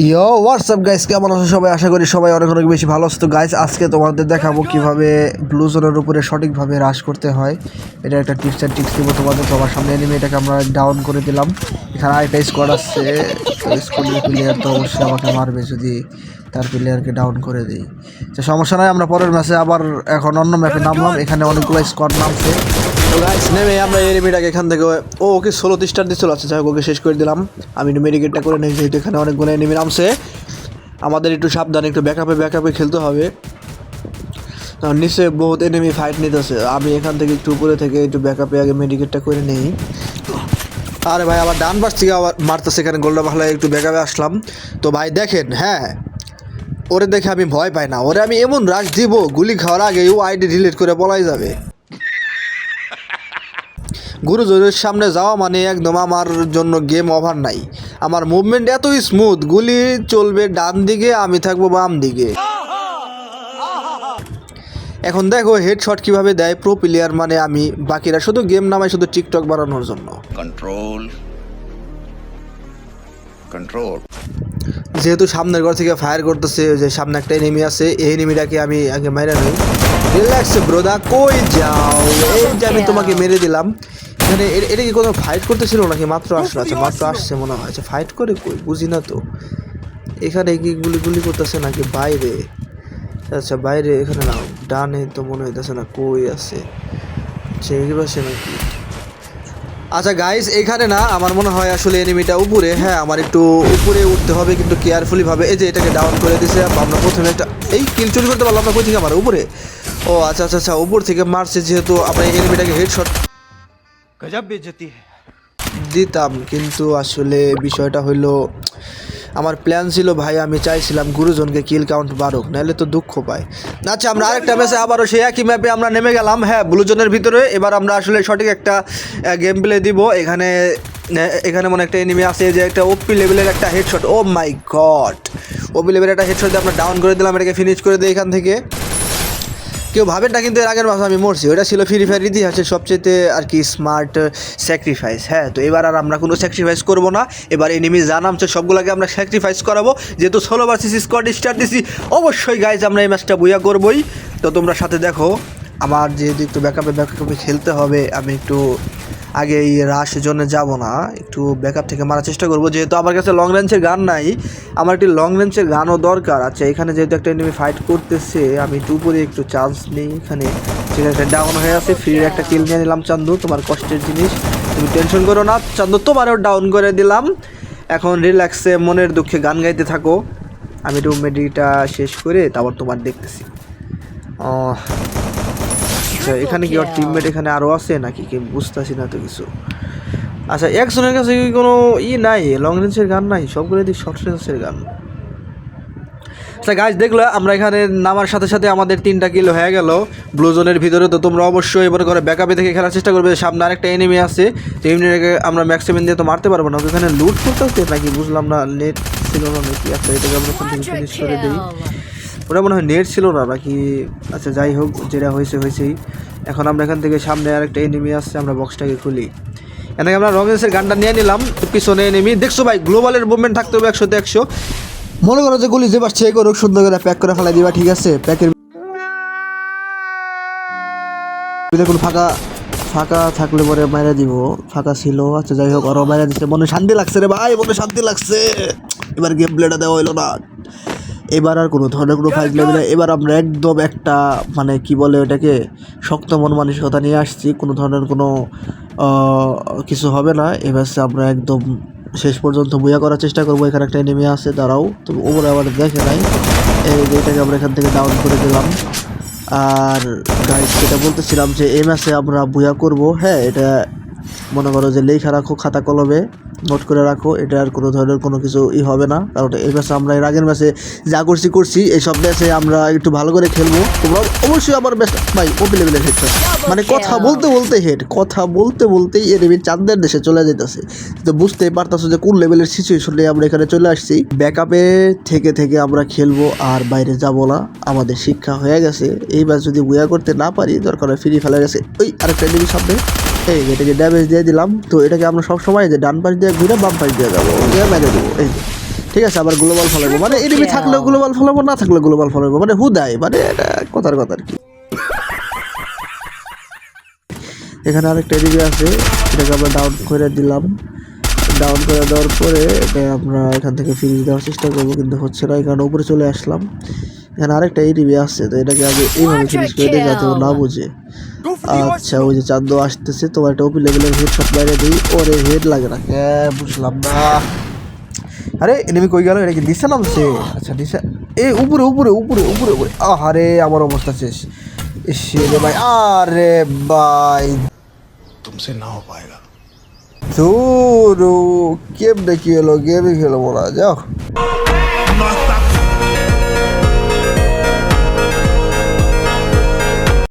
ইয়ো WhatsApp guys কেমন আছো সবাই? আশা করি সবাই অনেক অনেক বেশি ভালো আছো। গাইস আজকে তোমাদের দেখাবো কীভাবে ব্লু জোনের উপরে সঠিকভাবে হ্রাস করতে হয়। এটা একটা টিপস অ্যান্ড টিপস দিব তোমাদের তোমার সামনে। এনিমে এটাকে আমরা ডাউন করে দিলাম। এখানে আরেকটা স্কোয়াড আসছে স্কুলের প্লেয়ার তো অবশ্যই আমাকে মারবে যদি তার প্লেয়ারকে ডাউন করে দিই। তো সমস্যা নাই, আমরা পরের ম্যাচে আবার এখন অন্য ম্যাপে নামলাম। এখানে অনেকগুলো স্কোয়াড নামছে। গাইস নেমে আমরা এনিমিটাকে এখান থেকে ও ওকে ষোলো স্টার দিচ্ছিল আচ্ছা যাই হোক, ওকে শেষ করে দিলাম। আমি একটু মেডিকেটটা করে নিই, যেহেতু এখানে অনেকগুলো এনিমি নামছে। আমাদের একটু সাবধানে, একটু ব্যাকআপে ব্যাকআপে খেলতে হবে। নিচে বহুত এনিমি ফাইট নিতেছে। আমি এখান থেকে একটু উপরে থেকে একটু ব্যাকআপে আগে মেডিকেটটা করে নেই। আরে ভাই, আবার ডান পাশ থেকে আবার মারতেছে এখানে গোল্ডা ভালো একটু ব্যাকআপে আসলাম। তো ভাই, দেখেন হ্যাঁ। ওরে দেখে আমি ভয় পাই না। ওরে আমি এমন রাশ দিব, গুলি খাওয়ার আগে ও আইডি ডিলিট করে বলাই যাবে। গুরুজনের সামনে যাওয়া মানে একদম আমার জন্য গেম ওভার নাই। আমার মুভমেন্ট এতই স্মুথ গুলি চলবে ডান দিকে আমি থাকব বাম দিকে। এখন দেখো হেডশট কীভাবে দেয় প্রো প্লেয়ার মানে আমি বাকিরা শুধু গেম নামায় শুধু টিকটক বানানোর জন্য। কন্ট্রোল কন্ট্রোল যেহেতু সামনের ঘর থেকে ফায়ার করতেছে ওই যে সামনে একটা এনিমি আছে এই এনিমিটাকে আমি আগে মেরে নিই। রিল্যাক্স ব্রোদা কই যাও? এই যে আমি তোমাকে মেরে দিলাম। এখানে এটা কি কোনো ফাইট করতেছিল নাকি? মাত্র আসলো? আচ্ছা মাত্র আসছে মনে হয়। আচ্ছা ফাইট করে কই? বুঝি না তো। এখানে কি গুলি গুলি করতেছে নাকি বাইরে? আচ্ছা বাইরে এখানে না ডানে তো মনে হইতেছে না কই আছে। আচ্ছা এই পাশে নাকি? আচ্ছা গাইস এখানে না আমার মনে হয় আসলে এনিমিটা উপরে। হ্যাঁ আমার একটু উপরে উঠতে হবে কিন্তু কেয়ারফুলি ভাবে। এই যে এটাকে ডাউন করে দিছে আমরা প্রথমে একটা এই কিল চুরি করতে পারলাম না কই থেকে আমার? উপরে? ও আচ্ছা আচ্ছা আচ্ছা উপর থেকে মারছে যেহেতু আমরা এই এনিমিটাকে হেডশট গজব বেজতি দিতাম, কিন্তু আসলে বিষয়টা হলো আমার প্ল্যান ছিল, ভাই, আমি চাইছিলাম গুরুজনকে কিল কাউন্ট বাড়ুক নাহলে তো দুঃখ পায়। আচ্ছা আমরা আরেকটা ম্যাচে আবারও সেই একই ম্যাপে আমরা নেমে গেলাম। হ্যাঁ ব্লুজনের ভিতরে, এবার আমরা আসলে সঠিক একটা গেম প্লে দিব। এখানে এখানে মনে একটা এনিমি আছে, যে একটা ওপি লেভেলের একটা হেডশট ও মাই গড ওপি লেভেলের একটা হেডশট দিয়ে আমরা ডাউন করে দিলাম, এটাকে ফিনিশ করে দিই এখান থেকে। কেউ ভাবেন না, কিন্তু এর আগের মাসে আমি মরছি। ওটা ছিল ফ্রি ফায়ার ইতিহাসের সবচেয়ে, আর কি স্মার্ট স্যাক্রিফাইস হ্যাঁ তো এবার আর আমরা কোনো স্যাক্রিফাইস করব না। এবার এনিমি যা নামছে, সবগুলোকে আমরা স্যাক্রিফাইস করাবো। যেহেতু ষোলো ভার্সেস স্কোয়াড স্টার দিছি, অবশ্যই গাইজ আমরা এই ম্যাচটা বইয়া করবোই। তো তোমরা সাথে দেখো, আমার যেহেতু একটু ব্যাকআপে ব্যাকআপে খেলতে হবে, আমি একটু আগে এই রাশ জন্য যাব না। একটু ব্যাকআপ থেকে মারার চেষ্টা করব, যেহেতু আমার কাছে লং রেঞ্জের গান নাই। আমার একটি লং রেঞ্জের গানও দরকার। আচ্ছা এখানে যেহেতু একটা এনিমি ফাইট করতেছে, আমি উপরে একটু চান্স নিই। এখানে আছে ডাউন হয়ে আছে ফ্রির একটা কিল নিয়ে নিলাম চান্দু, তোমার কষ্টের জিনিস। তুমি টেনশন করো না, চান্দু তোমারও ডাউন করে দিলাম। এখন রিল্যাক্সে মনের দুঃখে গান গাইতে থাকো। আমি একটু মেডিটা শেষ করে তারপর তোমার দেখতেছি। আচ্ছা এখানে কি ওর টিমমেট এখানে আরও আছে? নাকি কি বুঝতেছি না তো কিছু। আচ্ছা একজনের কাছে কি কোনো ই নাই? লং রেঞ্জের গান নাই? সবগুলো দিক শর্ট রেঞ্জের গান। আচ্ছা গাছ দেখল আমরা এখানে নামার সাথে সাথে আমাদের তিনটা কিল হয়ে গেল। ব্লু জোনের ভিতরে তো তোমরা অবশ্যই এবার করে ব্যাকআপে থেকে খেলার চেষ্টা করবে। সামনে আরেকটা এনিমি আছে। তো এমনিটাকে আমরা ম্যাক্সিমাম দিয়ে তো মারতে পারব না। ওকে এখানে লুট করতে হচ্ছে নাকি বুঝলাম না। নেট ছিল না নাকি? আচ্ছা এটাকে আমরা ওখান ফিনিশ করে দিই। ওটা মনে হয় নেট ছিল না নাকি? আচ্ছা যাই হোক যেটা হয়েছে হয়েছেই। এখন আমরা এখান থেকে সামনে আরেকটা এনিমি আসছে আমরা বক্সটাকে খুলি। এখানে আমরা রঙেন্সের গানটা নিয়ে নিলাম। পিছনে এনিমি দেখছ ভাই, গ্লোবালের মুভমেন্ট থাকতে হবে একশোতে একশো। মনে করো যে গুলি যে পারছে এ করুক, সুন্দর করে প্যাক করে ফেলাই দিবা, ঠিক আছে? প্যাকের দেখুন ফাঁকা ফাঁকা থাকলে পরে মাইরা দিব। ফাঁকা ছিল আচ্ছা যাই হোক আরও মাইরা দিচ্ছে মনে শান্তি লাগছে রে ভাই, মনে শান্তি লাগছে। এবার গেম প্লেটা দেওয়া হইল না। এবার আর কোনো ধরনের কোনো ফাইট নেবে না। এবার আমরা একদম একটা মানে কি বলে ওটাকে, শক্ত মন মানসিকতা নিয়ে আসছি। কোনো ধরনের কোনো কিছু হবে না। এবার আমরা একদম শেষ পর্যন্ত বুয়া করার চেষ্টা করব। এখানে একটা এনিমি আছে, দাঁড়াও। তো ওপরে আবার দেখে নাই। এই যে আমরা এখান থেকে ডাউন করে দিলাম। আর গাইড যেটা বলতেছিলাম যে এই ম্যাচে আমরা বুয়া করব। হ্যাঁ এটা মনে করো যে লেখা রাখো খাতা কলমে। নোট করে রাখো, এটা আর কোনো ধরনের কোনো কিছু ই হবে না। কারণ এই ম্যাচে আমরা, এর আগের ম্যাচে যা করছি করছি এই সব ম্যাচে আমরা একটু ভালো করে খেলব। তোমরা অবশ্যই আমার ম্যাচ ভাই ওপি হেড মানে কথা বলতে বলতে হেড কথা বলতে বলতেই এনিমি চাঁদের দেশে চলে যেতেছে তো বুঝতেই পারতাছো যে কোন লেভেলের সিচুয়েশন নিয়ে আমরা এখানে চলে আসছি। ব্যাকআপে থেকে থেকে আমরা খেলব, আর বাইরে যাব না। আমাদের শিক্ষা হয়ে গেছে। এই ম্যাচ যদি বুয়া করতে না পারি, দরকার ফ্রি ফেলে গেছে ওই আরেকটা এনিমি সামনে এই এটাকে ড্যামেজ দিয়ে দিলাম, তো এটাকে আমরা সব সময় যে ডান পাশ দিয়ে ঘুরে বাম পাশ দিয়ে যাব। দিয়ে মেরে দেবো, এই। ঠিক আছে, আবার গ্লোবাল ফলাবো মানে এনিমি থাকলেও গ্লোবাল ফলাবো না থাকলেও গ্লোবাল ফলাবো মানে হুদাই মানে এটা কথার কথা আর কি। এখানে আরেকটা এনিমি আছে, এটাকে আমরা ডাউন করে দিলাম। ডাউন করে দেওয়ার পরে এটা আমরা এখান থেকে ফিরিয়ে দেওয়ার চেষ্টা করব, কিন্তু হচ্ছে না এখানে উপরে চলে আসলাম। এখানে আরেকটা এটিভি আসছে তো এটাকে আগে এইভাবে ফিনিশ করে দেয় যাতে ও না বুঝে। আচ্ছা ওই যে চাঁদ আসতেছে তোমার একটা ওপি লেভেলের হেড শট বাইরে দিই ওরে হেড লাগে না। হ্যাঁ বুঝলাম না। আরে এনেমি কই গেল? এটা কি দিশা নামছে আচ্ছা দিশা। এ উপরে উপরে উপরে উপরে উপরে। আহারে আমার অবস্থা শেষ। রে ভাই আরে ভাই। তুমসে না হো পায়েগা তো কেমনে কি হলো? গেমই খেলো বলা যাও।